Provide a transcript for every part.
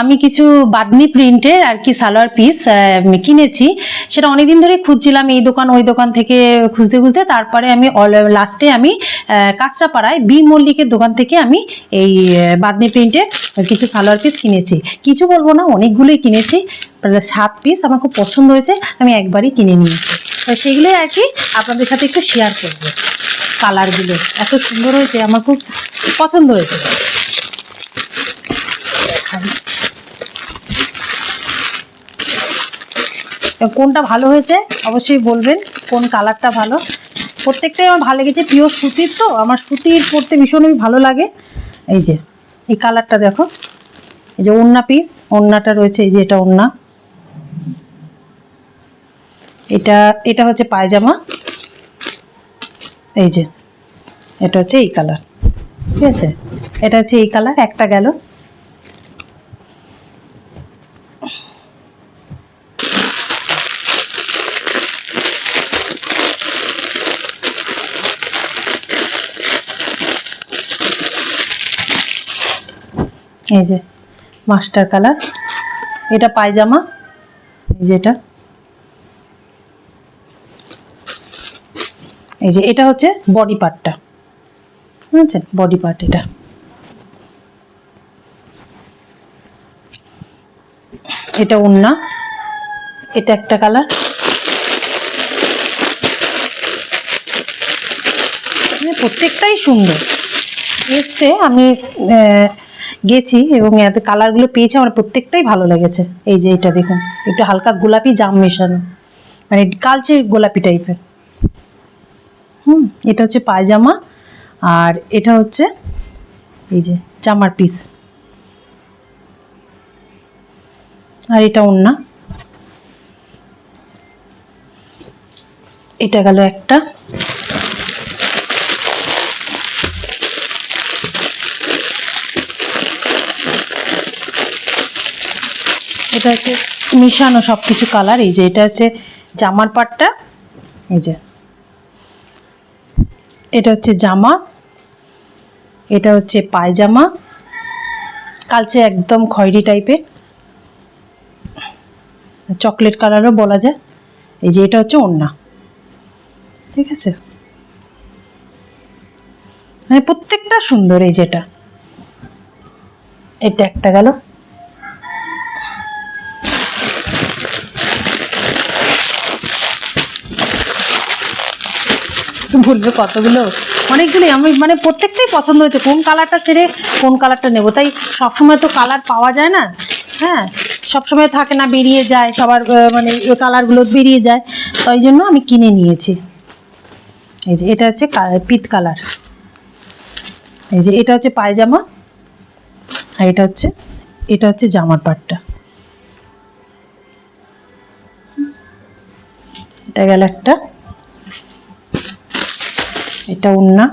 আমি কিছু বাদনি প্রিন্টের আর কি সালোয়ার পিস কিনেছি। সেটা অনেকদিন ধরে খুঁজছিলাম, এই দোকান, ওই দোকান থেকে খুঁজতে খুঁজতে। তারপরে আমি লাস্টে আমি কাঁচরাপাড়ায় বি মল্লিকের দোকান থেকে আমি এই বাদনি প্রিন্টের কিছু সালোয়ার পিস কিনেছি। কিছু বলব না, অনেকগুলোই কিনেছি। সাত পিস আমার খুব পছন্দ হয়েছে, আমি একবারই কিনে নিয়েছি। তো সেগুলোই আর কি আপনাদের সাথে একটু শেয়ার করব, কালারগুলো। এত সুন্দর হয়েছে, আমার খুব পছন্দ হয়েছে। কোনটা ভালো হয়েছে অবশ্যই বলবেন, কোন কালারটা ভালো। প্রত্যেকটাই আমার ভালো লেগেছে পিওর সুতির তো, আমার সুতির পরতে ভীষণই ভালো লাগে। এই যে, এই কালারটা দেখো, এই যে ওন্না পিস ওন্নাটা রয়েছে, এই যে এটা ওন্না। এটা এটা হচ্ছে পায়জামা। এই যে, এটা হচ্ছে এই কালার, ঠিক আছে? এটা হচ্ছে এই কালার, একটা গেল। এই যে, মাস্টার কালার। এটা পায়জামা। এই যে এটা। এই যে, এটা হচ্ছে বডি পার্টটা। বুঝছেন বডি পার্ট এটা। এটা ওন্না এটা একটা কালার। প্রত্যেকটাই সুন্দর। এসছে আমি গেছি এবং এতে কালারগুলো পেয়েছি, আমার প্রত্যেকটাই ভালো লেগেছে। এই যে এটা দেখুন, একটু হালকা গোলাপি জাম মেশানো। মানে কালচে গোলাপি টাইপের হুম, এটা হচ্ছে পায়জামা আর এটা হচ্ছে এই যে জামার পিস আর এটা ওন্না এটা গেল একটা। এটা হচ্ছে মিশানো সব কিছু কালার এই যে এটা হচ্ছে জামার পাটটা, এই যে। এটা হচ্ছে জামা, এটা হচ্ছে পায়জামা, কালচে একদম খয়েরি টাইপের চকলেট কালারও বলা যায়। এই যে এটা হচ্ছে ওড়না। ঠিক আছে? মানে প্রত্যেকটা সুন্দর এই যেটা। এটা একটা গেল। বলবে কতগুলো? অনেকগুলোই আমি মানে প্রত্যেকটাই পছন্দ হয়েছে। কোন কালারটা ছেড়ে কোন কালারটা নেব? তাই সবসময় তো কালার পাওয়া যায় না? হ্যাঁ সবসময় থাকে না, বেরিয়ে যায়, সবার মানে এ কালারগুলো বেরিয়ে যায়। তাই জন্য আমি কিনে নিয়েছি। এই যে, এটা হচ্ছে পিত কালার এই যে, এটা হচ্ছে পায়জামা। আর এটা হচ্ছে এটা হচ্ছে জামার পাটটা। এটা গেল একটা। এটা উন্না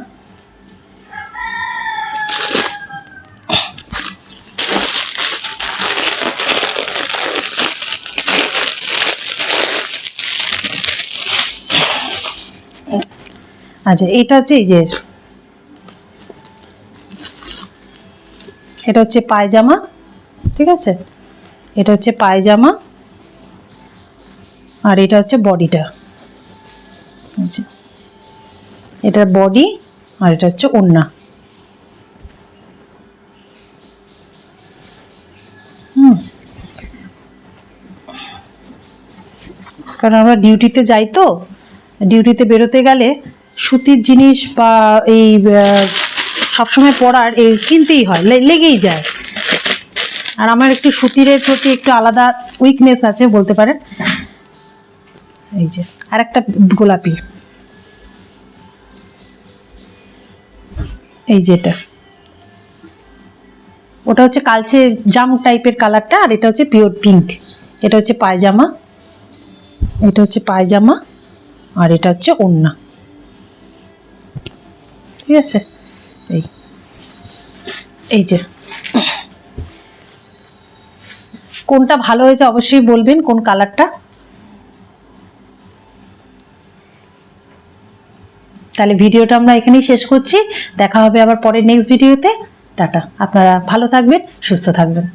আচ্ছা এটা হচ্ছে এই যে, এটা হচ্ছে পায়জামা, ঠিক আছে? এটা হচ্ছে পায়জামা আর এটা হচ্ছে বডিটা। আচ্ছা। এটা বডি আর এটা হচ্ছে ওড়না। কারণ আমরা ডিউটিতে যাই তো, ডিউটিতে বেরোতে গেলে সুতির জিনিস বা এই সবসময় পরার এই কিনতেই হয় লেগেই যায়। আর আমার একটু সুতিরের প্রতি একটু আলাদা উইকনেস আছে বলতে পারেন। এই যে আর একটা গোলাপি। এই যেটা ওটা হচ্ছে কালচে জাম টাইপের কালারটা আর এটা হচ্ছে পিওর পিঙ্ক। এটা হচ্ছে পায়জামা। এটা হচ্ছে পায়জামা আর এটা হচ্ছে ওড়না। ঠিক আছে? এই। এই যে। কোনটা ভালো হয়েছে অবশ্যই বলবেন, কোন কালারটা? তাহলে ভিডিওটা আমরা এখানেই শেষ করছি। দেখা হবে আবার পরের নেক্সট ভিডিওতে টাটা। আপনারা ভালো থাকবেন, সুস্থ থাকবেন।